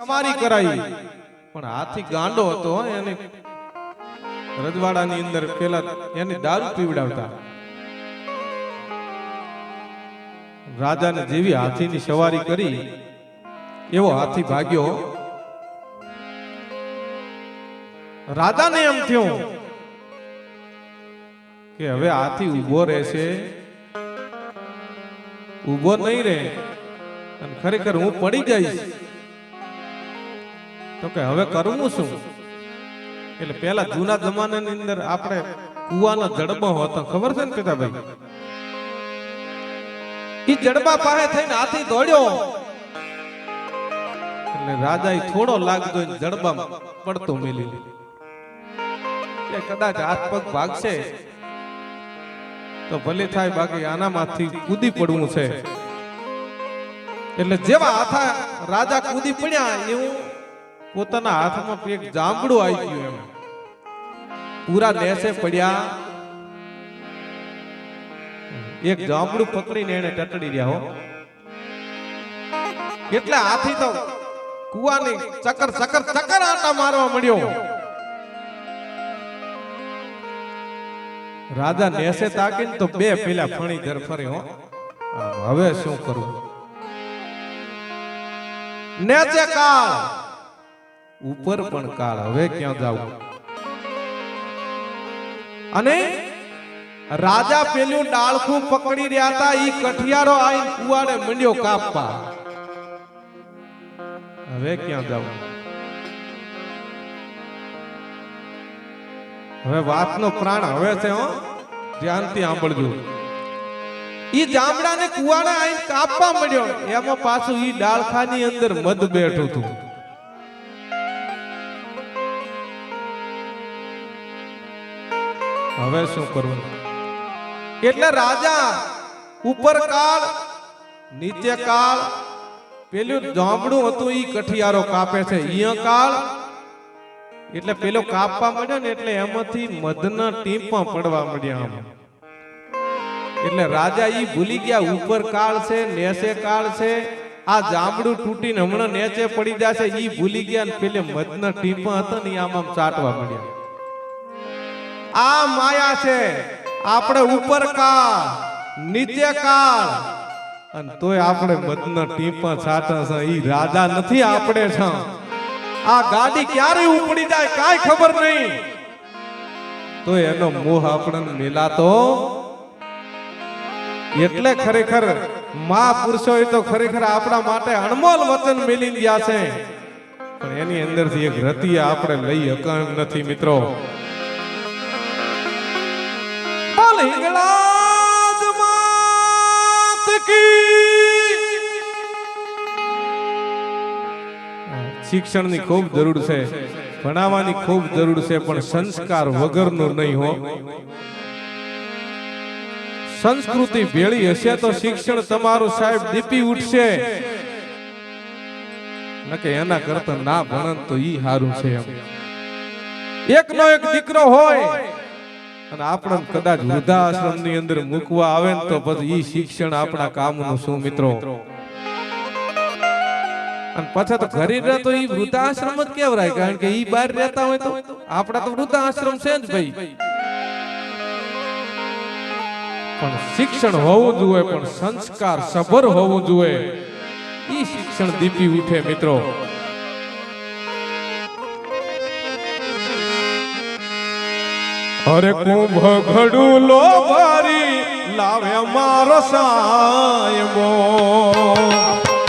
અમારી કરાઈ. પણ હાથી ગાંડો હતો એને રજવાડાની અંદર પેલા એને દારૂ પીવડાવતા. રાજાને જેવી હાથીની સવારી કરી, એવો હાથી ભાગ્યો. રાજાને એમ થયું કે હવે હાથી ઊભો રહેશે. ઊભો નહીં રહે. ખરેખર હું પડી જઈશ. તો કે હવે કરવું શું? એટલે પેલા જૂના જમાનાની અંદર આપણે કુવાનો જડબો હતો ખબર છે ને પિતાભાઈ? એ જડબા પાસે થઈને હાથી દોડ્યો. એટલે રાજાએ થોડો લાગતો જડબા પડતો મેલી કે કદાચ હાથ પગ ભાગશે, તો ભલે થાય, બાકી આનામાંથી કૂદી પડવું છે. એટલે જેવા હાથા રાજા કૂદી પડ્યા, એવું પોતાના હાથમાં એક જાંબડું આવી ગયું એમ. પૂરા નેસે પડ્યા. એક જાંબડું પકડીને એને ટટડી રહ્યા હો. એટલે હાથી તો કુવાની ચક્કર ચક્કર ચક્કર આટા મારવા મળ્યો. રાજા નેસે તાકીને તો બે પેલા ફણી ઘર ફરી હો. હવે શું કરવું નેચે કાળ. ઉપર પણ કાળ. હવે ક્યાં જાવું? અને રાજા પેલું ડાળખું પકડી રહ્યા હતા. ઈ કઠિયારો આઈને કુવાડે મંડ્યો કાપવા. હવે ક્યાં જાવું? હવે વાતનો પ્રાણ હવે છે, હો. ધ્યાનથી સાંભળજો. ઈ જામડાને કુવાડે આઈને કાપવા મળ્યો એમાં પાછું ઈ ડાળખાની અંદર મધ બેઠું હતું. હવે શું કરવું? એટલે રાજા ઉપર કાળ નીચે કાળ પેલું જાંબડું હતું ઈ કઠિયારો કાપે છે. અહીંયા કાળ, એટલે પેલો કાપવા મળ્યો ને એટલે એમાંથી મધના ટીપા પડવા મળ્યા આમ. એટલે રાજા ઈ ભૂલી ગયા ઉપર કાળ છે નેસે કાળ છે, આ જાંબડું તૂટીને હમણાં નેચે પડી જશે, ઈ ભૂલી ગયા ને પેલે મધના ટીપા હતા ને આમ આમ ચાટવા મળ્યા. આ માયા છે. આપણે ઉપર કાળ નીચે કાળ અને તોય આપણે મધના ટીપા છાટા છે. ઈ રાજા નથી આપણે છ. આ ગાડી ક્યારે ઉપડી જાય કાઈ ખબર નહીં. તો એનો મોહ આપણને મેલાતો એટલે ખરેખર મા પુરુષોએ તો ખરેખર આપણા માટે અણમોલ વચન મેલી ગયા છે. પણ એની અંદરથી એક રતિયા આપણે લઈ હકણ નથી, મિત્રો. બોલ માત કી શિક્ષણની ખૂબ જરૂર છે, ભણાવવાની ખૂબ જરૂર છે, પણ સંસ્કાર વગરનું નહીં હો. સંસ્કૃતિ ભેળી હશે તો શિક્ષણ તમારું સાહેબ દીપી ઉઠશે. નકે એના કરતા ના ભણન તો ઈ હારું છે એમ. એકનો એક દીકરો હોય અને આપણે કદાચ વૃદ્ધાશ્રમની અંદર મૂકવા આવે ને તો પછી ઈ શિક્ષણ આપણા કામનું શું, મિત્રો? અને પછી તો ઘરે રહે તો ઈ વૃદ્ધાશ્રમ જ કેવરાય કારણ કે ઈ બહાર રહેતા હોય તો આપણા તો વૃદ્ધાશ્રમ છે જ ભાઈ. પણ શિક્ષણ હોવું જોઈએ, પણ સંસ્કાર સભર હોવું જોઈએ. ઈ શિક્ષણ દીપી ઉઠે, મિત્રો. અરે કુંભ ઘડું લો ભરી લાવે મારો સાયબો.